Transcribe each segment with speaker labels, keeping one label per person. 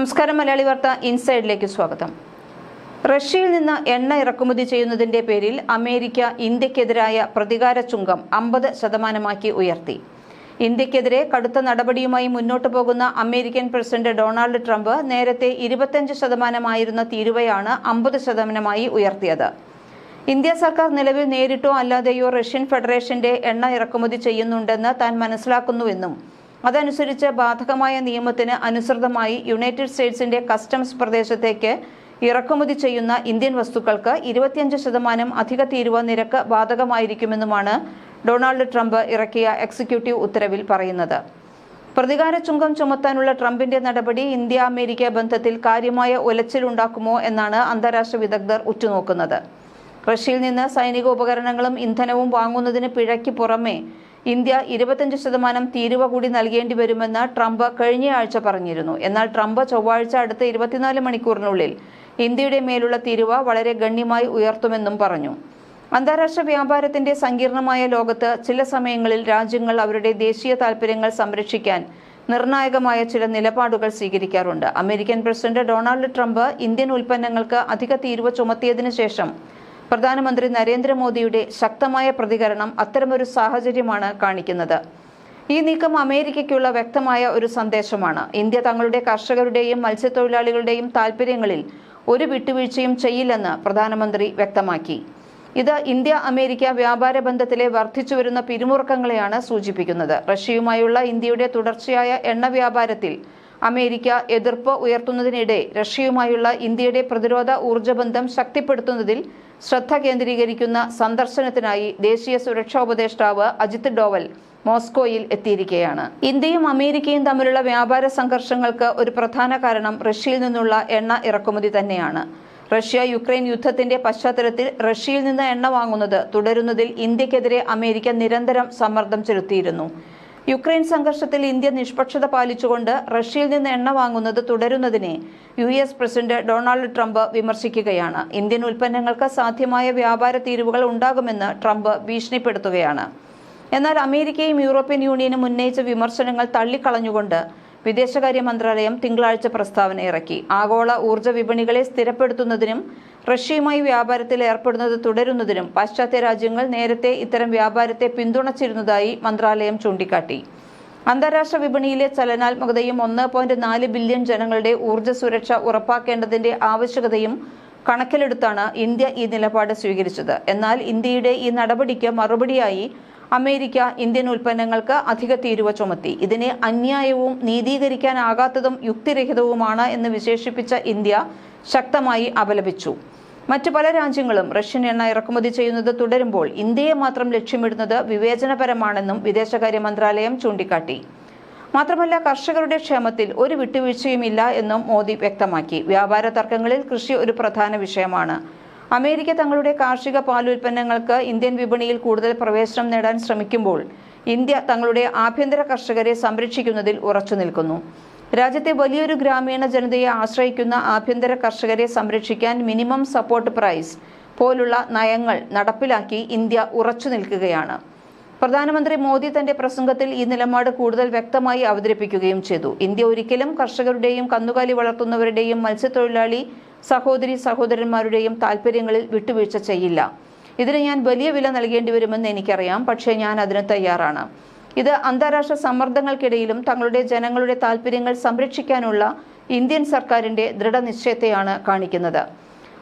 Speaker 1: നമസ്കാരം മലയാളി വാർത്ത ഇൻസൈഡിലേക്ക് സ്വാഗതം. റഷ്യയിൽ നിന്ന് എണ്ണ ഇറക്കുമതി ചെയ്യുന്നതിന്റെ പേരിൽ അമേരിക്ക ഇന്ത്യക്കെതിരായ പ്രതികാര ചുങ്കം അമ്പത് ശതമാനമാക്കി ഉയർത്തി. ഇന്ത്യക്കെതിരെ കടുത്ത നടപടിയുമായി മുന്നോട്ടു പോകുന്ന അമേരിക്കൻ പ്രസിഡന്റ് ഡൊണാൾഡ് ട്രംപ് നേരത്തെ ഇരുപത്തിയഞ്ച് ശതമാനമായിരുന്ന തീരുവയാണ് അമ്പത് ശതമാനമായി ഉയർത്തിയത്. ഇന്ത്യ സർക്കാർ നിലവിൽ നേരിട്ടോ അല്ലാതെയോ റഷ്യൻ ഫെഡറേഷന്റെ എണ്ണ ഇറക്കുമതി ചെയ്യുന്നുണ്ടെന്ന് താൻ മനസ്സിലാക്കുന്നുവെന്നും അതനുസരിച്ച് ബാധകമായ നിയമത്തിന് അനുസൃതമായി യുണൈറ്റഡ് സ്റ്റേറ്റ്സിന്റെ കസ്റ്റംസ് പ്രദേശത്തേക്ക് ഇറക്കുമതി ചെയ്യുന്ന ഇന്ത്യൻ വസ്തുക്കൾക്ക് ഇരുപത്തിയഞ്ച് ശതമാനം അധിക തീരുവ നിരക്ക് ബാധകമായിരിക്കുമെന്നുമാണ് ഡൊണാൾഡ് ട്രംപ് ഇറക്കിയ എക്സിക്യൂട്ടീവ് ഉത്തരവിൽ പറയുന്നത്. പ്രതികാര ചുങ്കം ചുമത്താനുള്ള ട്രംപിന്റെ നടപടി ഇന്ത്യ അമേരിക്ക ബന്ധത്തിൽ കാര്യമായ ഉലച്ചിലുണ്ടാക്കുമോ എന്നാണ് അന്താരാഷ്ട്ര വിദഗ്ധർ ഉറ്റുനോക്കുന്നത്. റഷ്യയിൽ നിന്ന് സൈനിക ഉപകരണങ്ങളും ഇന്ധനവും വാങ്ങുന്നതിന് പിഴയ്ക്ക് പുറമെ ഇന്ത്യ ഇരുപത്തഞ്ച് ശതമാനം തീരുവ കൂടി നൽകേണ്ടി വരുമെന്ന് ട്രംപ് കഴിഞ്ഞയാഴ്ച പറഞ്ഞിരുന്നു. എന്നാൽ ട്രംപ് ചൊവ്വാഴ്ച അടുത്ത ഇരുപത്തിനാല് മണിക്കൂറിനുള്ളിൽ ഇന്ത്യയുടെ മേലുള്ള തീരുവ വളരെ ഗണ്യമായി ഉയർത്തുമെന്നും പറഞ്ഞു. അന്താരാഷ്ട്ര വ്യാപാരത്തിന്റെ സങ്കീർണമായ ലോകത്ത് ചില സമയങ്ങളിൽ രാജ്യങ്ങൾ അവരുടെ ദേശീയ താൽപര്യങ്ങൾ സംരക്ഷിക്കാൻ നിർണായകമായ ചില നിലപാടുകൾ സ്വീകരിക്കാറുണ്ട്. American president Donald Trump Indian ഉൽപ്പന്നങ്ങൾക്ക് അധിക തീരുവ ചുമത്തിയതിനു ശേഷം പ്രധാനമന്ത്രി നരേന്ദ്രമോദിയുടെ ശക്തമായ പ്രതികരണം അത്തരമൊരു സാഹചര്യമാണ് കാണിക്കുന്നത്. ഈ നീക്കം അമേരിക്കയ്ക്കുള്ള വ്യക്തമായ ഒരു സന്ദേശമാണ്. ഇന്ത്യ തങ്ങളുടെ കർഷകരുടെയും മത്സ്യത്തൊഴിലാളികളുടെയും താൽപര്യങ്ങളിൽ ഒരു വിട്ടുവീഴ്ചയും ചെയ്യില്ലെന്ന് പ്രധാനമന്ത്രി വ്യക്തമാക്കി. ഇത് ഇന്ത്യ അമേരിക്ക വ്യാപാര ബന്ധത്തിലെ വർദ്ധിച്ചുവരുന്ന പിരിമുറുക്കങ്ങളെയാണ് സൂചിപ്പിക്കുന്നത്. റഷ്യയുമായുള്ള ഇന്ത്യയുടെ തുടർച്ചയായ എണ്ണ വ്യാപാരത്തിൽ അമേരിക്ക എതിർപ്പ് ഉയർത്തുന്നതിനിടെ റഷ്യയുമായുള്ള ഇന്ത്യയുടെ പ്രതിരോധ ഊർജ ബന്ധം ശക്തിപ്പെടുത്തുന്നതിൽ ശ്രദ്ധ കേന്ദ്രീകരിക്കുന്ന സന്ദർശനത്തിനായി ദേശീയ സുരക്ഷാ ഉപദേഷ്ടാവ് അജിത് ഡോവൽ മോസ്കോയിൽ എത്തിയിരിക്കുകയാണ്. ഇന്ത്യയും അമേരിക്കയും തമ്മിലുള്ള വ്യാപാര സംഘർഷങ്ങൾക്ക് ഒരു പ്രധാന കാരണം റഷ്യയിൽ നിന്നുള്ള എണ്ണ ഇറക്കുമതി തന്നെയാണ്. റഷ്യ യുക്രൈൻ യുദ്ധത്തിന്റെ പശ്ചാത്തലത്തിൽ റഷ്യയിൽ നിന്ന് എണ്ണ വാങ്ങുന്നത് തുടരുന്നതിൽ ഇന്ത്യക്കെതിരെ അമേരിക്ക നിരന്തരം സമ്മർദ്ദം ചെലുത്തിയിരുന്നു. യുക്രൈൻ സംഘർഷത്തിൽ ഇന്ത്യ നിഷ്പക്ഷത പാലിച്ചുകൊണ്ട് റഷ്യയിൽ നിന്ന് എണ്ണ വാങ്ങുന്നത് തുടരുന്നതിനെ U S president Donald Trump വിമർശിക്കുകയാണ്. Indian ഉൽപ്പന്നങ്ങൾക്ക് സാധ്യമായ വ്യാപാര തീരുവകൾ ഉണ്ടാകുമെന്ന് ട്രംപ് ഭീഷണിപ്പെടുത്തുകയാണ്. എന്നാൽ അമേരിക്കയും യൂറോപ്യൻ യൂണിയനും ഉന്നയിച്ച വിമർശനങ്ങൾ തള്ളിക്കളഞ്ഞുകൊണ്ട് വിദേശകാര്യ മന്ത്രാലയം തിങ്കളാഴ്ച പ്രസ്താവന ഇറക്കി. ആഗോള ഊർജ വിപണികളെ സ്ഥിരപ്പെടുത്തുന്നതിനും റഷ്യയുമായി വ്യാപാരത്തിൽ ഏർപ്പെടുന്നത് തുടരുന്നതിനും പാശ്ചാത്യ രാജ്യങ്ങൾ നേരത്തെ ഇത്തരം വ്യാപാരത്തെ പിന്തുണച്ചിരുന്നതായി മന്ത്രാലയം ചൂണ്ടിക്കാട്ടി. അന്താരാഷ്ട്ര വിപണിയിലെ ചലനാത്മകതയും ഒന്ന് പോയിന്റ് നാല് ബില്യൺ ജനങ്ങളുടെ ഊർജ സുരക്ഷ ഉറപ്പാക്കേണ്ടതിന്റെ ആവശ്യകതയും കണക്കിലെടുത്താണ് ഇന്ത്യ ഈ നിലപാട് സ്വീകരിച്ചത്. എന്നാൽ ഇന്ത്യയുടെ ഈ നടപടിക്ക് മറുപടിയായി അമേരിക്ക ഇന്ത്യൻ ഉൽപ്പന്നങ്ങൾക്ക് അധിക തീരുവ ചുമത്തി. ഇതിനെ അന്യായവും നീതീകരിക്കാനാകാത്തതും യുക്തിരഹിതവുമാണ് എന്ന് വിശേഷിപ്പിച്ച ഇന്ത്യ ശക്തമായി അപലപിച്ചു. മറ്റു പല രാജ്യങ്ങളും റഷ്യൻ എണ്ണ ഇറക്കുമതി ചെയ്യുന്നത് തുടരുമ്പോൾ ഇന്ത്യയെ മാത്രം ലക്ഷ്യമിടുന്നത് വിവേചനപരമാണെന്നും വിദേശകാര്യ മന്ത്രാലയം ചൂണ്ടിക്കാട്ടി. മാത്രമല്ല കർഷകരുടെ ക്ഷേമത്തിൽ ഒരു വിട്ടുവീഴ്ചയുമില്ല എന്നും മോദി വ്യക്തമാക്കി. വ്യാപാര തർക്കങ്ങളിൽ കൃഷി ഒരു പ്രധാന വിഷയമാണ്. അമേരിക്ക തങ്ങളുടെ കാർഷിക പാലുൽപ്പന്നങ്ങൾക്ക് ഇന്ത്യൻ വിപണിയിൽ കൂടുതൽ പ്രവേശനം നേടാൻ ശ്രമിക്കുമ്പോൾ ഇന്ത്യ തങ്ങളുടെ ആഭ്യന്തര കർഷകരെ സംരക്ഷിക്കുന്നതിൽ ഉറച്ചു നിൽക്കുന്നു രാജ്യത്തെ വലിയൊരു ഗ്രാമീണ ജനതയെ ആശ്രയിക്കുന്ന ആഭ്യന്തര കർഷകരെ സംരക്ഷിക്കാൻ മിനിമം സപ്പോർട്ട് പ്രൈസ് പോലുള്ള നയങ്ങൾ നടപ്പിലാക്കി ഇന്ത്യ ഉറച്ചു നിൽക്കുകയാണ്. പ്രധാനമന്ത്രി മോദി തന്റെ പ്രസംഗത്തിൽ ഈ നിലപാട് കൂടുതൽ വ്യക്തമായി അവതരിപ്പിക്കുകയും ചെയ്തു. ഇന്ത്യ ഒരിക്കലും കർഷകരുടെയും കന്നുകാലി വളർത്തുന്നവരുടെയും മത്സ്യത്തൊഴിലാളി സഹോദരി സഹോദരന്മാരുടെയും താൽപ്പര്യങ്ങളിൽ വിട്ടുവീഴ്ച ചെയ്യില്ല. ഇതിന് ഞാൻ വലിയ വില നൽകേണ്ടി വരുമെന്ന് എനിക്കറിയാം. പക്ഷേ ഞാൻ അതിന് തയ്യാറാണ്. ഇത് അന്താരാഷ്ട്ര സമ്മർദ്ദങ്ങൾക്കിടയിലും തങ്ങളുടെ ജനങ്ങളുടെ താൽപ്പര്യങ്ങൾ സംരക്ഷിക്കാനുള്ള ഇന്ത്യൻ സർക്കാരിന്റെ ദൃഢനിശ്ചയത്തെയാണ് കാണിക്കുന്നത്.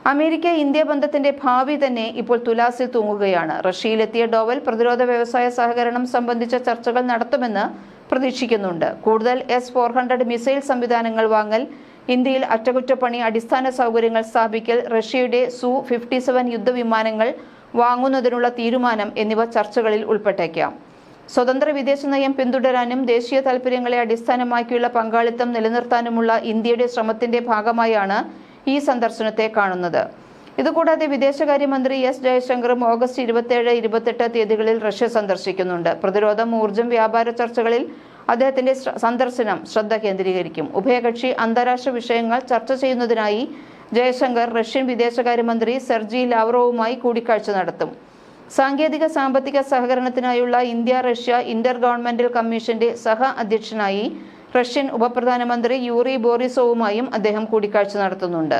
Speaker 1: അമേരിക്ക ഇന്ത്യ ബന്ധത്തിന്റെ ഭാവി തന്നെ ഇപ്പോൾ തുലാസിൽ തൂങ്ങുകയാണ്. റഷ്യയിലെത്തിയ ഡോവൽ പ്രതിരോധ വ്യവസായ സഹകരണം സംബന്ധിച്ച ചർച്ചകൾ നടത്തുമെന്ന് പ്രതീക്ഷിക്കുന്നുണ്ട്. കൂടുതൽ എസ് ഫോർ ഹൺഡ്രഡ് മിസൈൽ സംവിധാനങ്ങൾ വാങ്ങൽ ഇന്ത്യയിൽ അറ്റകുറ്റപ്പണി അടിസ്ഥാന സൗകര്യങ്ങൾ സ്ഥാപിക്കൽ റഷ്യയുടെ സു ഫിഫ്റ്റി സെവൻ യുദ്ധവിമാനങ്ങൾ വാങ്ങുന്നതിനുള്ള തീരുമാനം എന്നിവ ചർച്ചകളിൽ ഉൾപ്പെട്ടേക്കാം. സ്വതന്ത്ര വിദേശ നയം പിന്തുടരാനും ദേശീയ താൽപര്യങ്ങളെ അടിസ്ഥാനമാക്കിയുള്ള പങ്കാളിത്തം നിലനിർത്താനുമുള്ള ഇന്ത്യയുടെ ശ്രമത്തിന്റെ ഭാഗമായാണ് ഈ സന്ദർശനത്തെ കാണുന്നത്. ഇതുകൂടാതെ വിദേശകാര്യമന്ത്രി എസ് ജയശങ്കറും ഓഗസ്റ്റ് ഇരുപത്തിയേഴ് ഇരുപത്തെട്ട് തീയതികളിൽ റഷ്യ സന്ദർശിക്കുന്നുണ്ട്. പ്രതിരോധം ഊർജം വ്യാപാര ചർച്ചകളിൽ അദ്ദേഹത്തിന്റെ സന്ദർശനം ശ്രദ്ധ കേന്ദ്രീകരിക്കും. ഉഭയകക്ഷി അന്താരാഷ്ട്ര വിഷയങ്ങൾ ചർച്ച ചെയ്യുന്നതിനായി ജയശങ്കർ റഷ്യൻ വിദേശകാര്യമന്ത്രി സെർജി ലാവ്റോവുമായി കൂടിക്കാഴ്ച നടത്തും. സാങ്കേതിക സാമ്പത്തിക സഹകരണത്തിനായുള്ള ഇന്ത്യ റഷ്യ ഇന്റർ ഗവൺമെന്റൽ കമ്മീഷന്റെ സഹ അധ്യക്ഷനായി റഷ്യൻ ഉപപ്രധാനമന്ത്രി യൂറി ബോറിസോവുമായും അദ്ദേഹം കൂടിക്കാഴ്ച നടത്തുന്നുണ്ട്.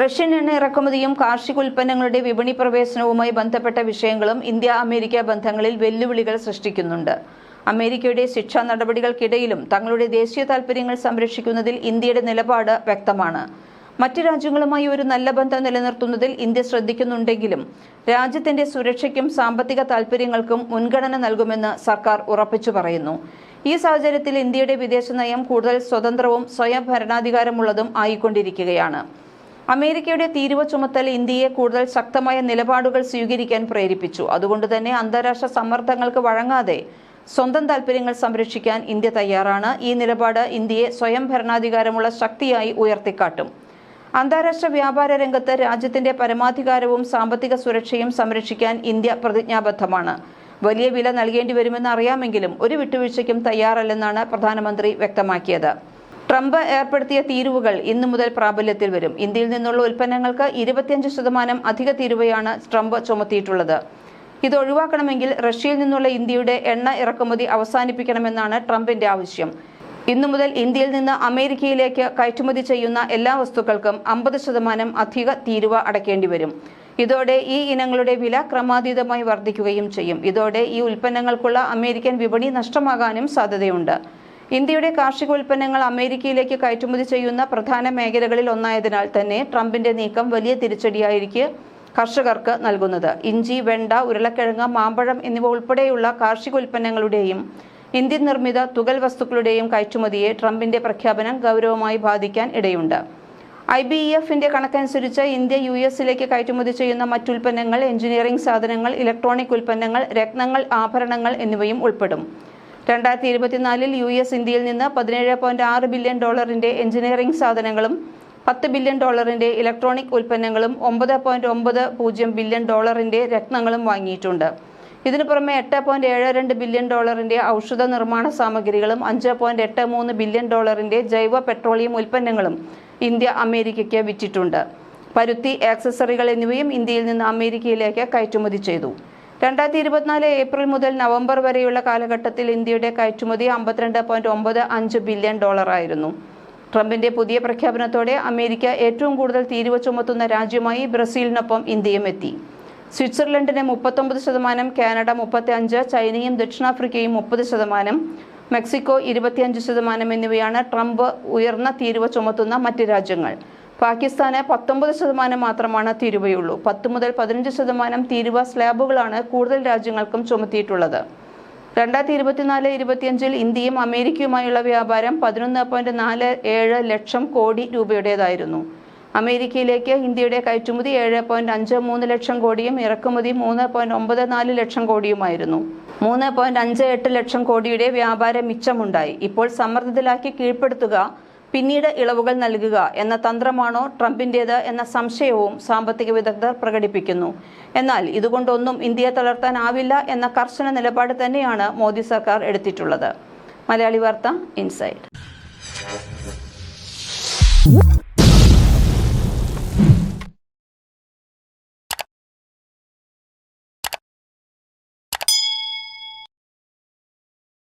Speaker 1: റഷ്യൻ എണ്ണ ഇറക്കുമതിയും കാർഷിക ഉൽപ്പന്നങ്ങളുടെ വിപണി പ്രവേശനവുമായി ബന്ധപ്പെട്ട വിഷയങ്ങളും ഇന്ത്യ അമേരിക്ക ബന്ധങ്ങളിൽ വെല്ലുവിളികൾ സൃഷ്ടിക്കുന്നുണ്ട്. അമേരിക്കയുടെ ശിക്ഷാ നടപടികൾക്കിടയിലും തങ്ങളുടെ ദേശീയ താൽപര്യങ്ങൾ സംരക്ഷിക്കുന്നതിൽ ഇന്ത്യയുടെ നിലപാട് വ്യക്തമാണ്. മറ്റ് രാജ്യങ്ങളുമായി ഒരു നല്ല ബന്ധം നിലനിർത്തുന്നതിൽ ഇന്ത്യ ശ്രദ്ധിക്കുന്നുണ്ടെങ്കിലും രാജ്യത്തിന്റെ സുരക്ഷയ്ക്കും സാമ്പത്തിക താൽപര്യങ്ങൾക്കും മുൻഗണന നൽകുമെന്ന് സർക്കാർ ഉറപ്പിച്ചു പറയുന്നു. ഈ സാഹചര്യത്തിൽ ഇന്ത്യയുടെ വിദേശ നയം കൂടുതൽ സ്വതന്ത്രവും സ്വയം ഭരണാധികാരമുള്ളതും ആയിക്കൊണ്ടിരിക്കുകയാണ്. അമേരിക്കയുടെ തീരുവ ചുമത്തൽ ഇന്ത്യയെ കൂടുതൽ ശക്തമായ നിലപാടുകൾ സ്വീകരിക്കാൻ പ്രേരിപ്പിച്ചു. അതുകൊണ്ട് തന്നെ അന്താരാഷ്ട്ര സമ്മർദ്ദങ്ങൾക്ക് വഴങ്ങാതെ സ്വന്തം താൽപര്യങ്ങൾ സംരക്ഷിക്കാൻ ഇന്ത്യ തയ്യാറാണ്. ഈ നിലപാട് ഇന്ത്യയെ സ്വയം ഭരണാധികാരമുള്ള ശക്തിയായി ഉയർത്തിക്കാട്ടും. അന്താരാഷ്ട്ര വ്യാപാര രംഗത്ത് രാജ്യത്തിന്റെ പരമാധികാരവും സാമ്പത്തിക സുരക്ഷയും സംരക്ഷിക്കാൻ ഇന്ത്യ പ്രതിജ്ഞാബദ്ധമാണ്. വലിയ വില നൽകേണ്ടി വരുമെന്ന് അറിയാമെങ്കിലും ഒരു വിട്ടുവീഴ്ചയ്ക്കും തയ്യാറല്ലെന്നാണ് പ്രധാനമന്ത്രി വ്യക്തമാക്കിയത്. ട്രംപ് ഏർപ്പെടുത്തിയ തീരുവകൾ ഇന്നു മുതൽ പ്രാബല്യത്തിൽ വരും. ഇന്ത്യയിൽ നിന്നുള്ള ഉൽപ്പന്നങ്ങൾക്ക് ഇരുപത്തിയഞ്ച് ശതമാനം അധിക തീരുവയാണ് ട്രംപ് ചുമത്തിയിട്ടുള്ളത്. ഇത് ഒഴിവാക്കണമെങ്കിൽ റഷ്യയിൽ നിന്നുള്ള ഇന്ത്യയുടെ എണ്ണ ഇറക്കുമതി അവസാനിപ്പിക്കണമെന്നാണ് ട്രംപിന്റെ ആവശ്യം. ഇന്നു മുതൽ ഇന്ത്യയിൽ നിന്ന് അമേരിക്കയിലേക്ക് കയറ്റുമതി ചെയ്യുന്ന എല്ലാ വസ്തുക്കൾക്കും അമ്പത് ശതമാനം അധിക തീരുവ അടയ്ക്കേണ്ടി വരും. ഇതോടെ ഈ ഇനങ്ങളുടെ വില ക്രമാതീതമായി വർദ്ധിക്കുകയും ചെയ്യും. ഇതോടെ ഈ ഉൽപ്പന്നങ്ങൾക്കുള്ള അമേരിക്കൻ വിപണി നഷ്ടമാകാനും സാധ്യതയുണ്ട്. ഇന്ത്യയുടെ കാർഷിക ഉൽപ്പന്നങ്ങൾ അമേരിക്കയിലേക്ക് കയറ്റുമതി ചെയ്യുന്ന പ്രധാന മേഖലകളിൽ ഒന്നായതിനാൽ തന്നെ ട്രംപിന്റെ നീക്കം വലിയ തിരിച്ചടിയായിരിക്കെ കർഷകർക്ക് നൽകുന്നത്. ഇഞ്ചി വെണ്ട ഉരുളക്കിഴങ്ങ് മാമ്പഴം എന്നിവ ഉൾപ്പെടെയുള്ള കാർഷിക ഉൽപ്പന്നങ്ങളുടെയും ഇന്ത്യൻ നിർമ്മിത തുകൽ വസ്തുക്കളുടെയും കയറ്റുമതിയെ ട്രംപിന്റെ പ്രഖ്യാപനം ഗൗരവമായി ബാധിക്കാൻ ഇടയുണ്ട്. ഐ ബി ഇ എഫിന്റെ കണക്കനുസരിച്ച് ഇന്ത്യ യു എസിലേക്ക് കയറ്റുമതി ചെയ്യുന്ന മറ്റുൽപ്പന്നങ്ങൾ എഞ്ചിനീയറിംഗ് സാധനങ്ങൾ ഇലക്ട്രോണിക് ഉൽപ്പന്നങ്ങൾ രത്നങ്ങൾ ആഭരണങ്ങൾ എന്നിവയും ഉൾപ്പെടും. രണ്ടായിരത്തി ഇരുപത്തിനാലിൽ യു എസ് ഇന്ത്യയിൽ നിന്ന് പതിനേഴ് പോയിന്റ് ആറ് ബില്യൺ ഡോളറിന്റെ എഞ്ചിനീയറിംഗ് സാധനങ്ങളും പത്ത് ബില്യൺ ഡോളറിന്റെ ഇലക്ട്രോണിക് ഉൽപ്പന്നങ്ങളും ഒമ്പത് പോയിന്റ് ഒമ്പത് പൂജ്യം ബില്യൺ ഡോളറിന്റെ രത്നങ്ങളും വാങ്ങിയിട്ടുണ്ട്. ഇതിനു പുറമെ എട്ട് പോയിന്റ് ഏഴ് രണ്ട് ബില്യൺ ഡോളറിന്റെ ഔഷധ നിർമ്മാണ സാമഗ്രികളും അഞ്ച് പോയിന്റ് എട്ട് മൂന്ന് ബില്യൺ ഡോളറിന്റെ ജൈവ പെട്രോളിയം ഉൽപ്പന്നങ്ങളും ഇന്ത്യ അമേരിക്കയ്ക്ക് വിറ്റിട്ടുണ്ട്. പരുത്തി ആക്സസറികൾ എന്നിവയും ഇന്ത്യയിൽ നിന്ന് അമേരിക്കയിലേക്ക് കയറ്റുമതി ചെയ്തു. രണ്ടായിരത്തി ഇരുപത്തിനാല് ഏപ്രിൽ മുതൽ നവംബർ വരെയുള്ള കാലഘട്ടത്തിൽ ഇന്ത്യയുടെ കയറ്റുമതി അമ്പത്തിരണ്ട് പോയിന്റ് ഒമ്പത് അഞ്ച് ബില്യൺ ഡോളറായിരുന്നു ട്രംപിന്റെ പുതിയ പ്രഖ്യാപനത്തോടെ അമേരിക്ക ഏറ്റവും കൂടുതൽ തീരുവ ചുമത്തുന്ന രാജ്യമായി ബ്രസീലിനൊപ്പം ഇന്ത്യയും എത്തി. സ്വിറ്റ്സർലൻഡിന് മുപ്പത്തൊമ്പത് ശതമാനം കാനഡ മുപ്പത്തി അഞ്ച് ചൈനയും ദക്ഷിണാഫ്രിക്കയും മുപ്പത് ശതമാനം മെക്സിക്കോ ഇരുപത്തിയഞ്ച് ശതമാനം എന്നിവയാണ് ട്രംപ് ഉയർന്ന തീരുവ ചുമത്തുന്ന മറ്റ് രാജ്യങ്ങൾ. പാകിസ്ഥാന് പത്തൊമ്പത് ശതമാനം മാത്രമാണ് തീരുവയുള്ളൂ. പത്ത് മുതൽ പതിനഞ്ച് ശതമാനം തീരുവ സ്ലാബുകളാണ് കൂടുതൽ രാജ്യങ്ങൾക്കും ചുമത്തിയിട്ടുള്ളത്. രണ്ടായിരത്തി ഇരുപത്തിനാല് ഇരുപത്തിയഞ്ചിൽ ഇന്ത്യയും അമേരിക്കയുമായുള്ള വ്യാപാരം പതിനൊന്ന് പോയിന്റ് നാല് ഏഴ് ലക്ഷം കോടി രൂപയുടേതായിരുന്നു. അമേരിക്കയിലേക്ക് ഇന്ത്യയുടെ കയറ്റുമതി ഏഴ് പോയിന്റ് അഞ്ച് മൂന്ന് ലക്ഷം കോടിയും ഇറക്കുമതി മൂന്ന് പോയിന്റ് ഒമ്പത് നാല് ലക്ഷം കോടിയുമായിരുന്നു. മൂന്ന് പോയിന്റ് അഞ്ച് എട്ട് ലക്ഷം കോടിയുടെ വ്യാപാര മിച്ചമുണ്ടായി. ഇപ്പോൾ സമ്മർദ്ദത്തിലാക്കി കീഴ്പ്പെടുത്തുക പിന്നീട് ഇളവുകൾ നൽകുക എന്ന തന്ത്രമാണോ ട്രംപിന്റേത് എന്ന സംശയവും സാമ്പത്തിക വിദഗ്ധർ പ്രകടിപ്പിക്കുന്നു. എന്നാൽ ഇതുകൊണ്ടൊന്നും ഇന്ത്യയെ തളർത്താനാവില്ല എന്ന കർശന നിലപാട് തന്നെയാണ് മോദി സർക്കാർ എടുത്തിട്ടുള്ളത്. മലയാളി വാർത്ത ഇൻസൈഡ്.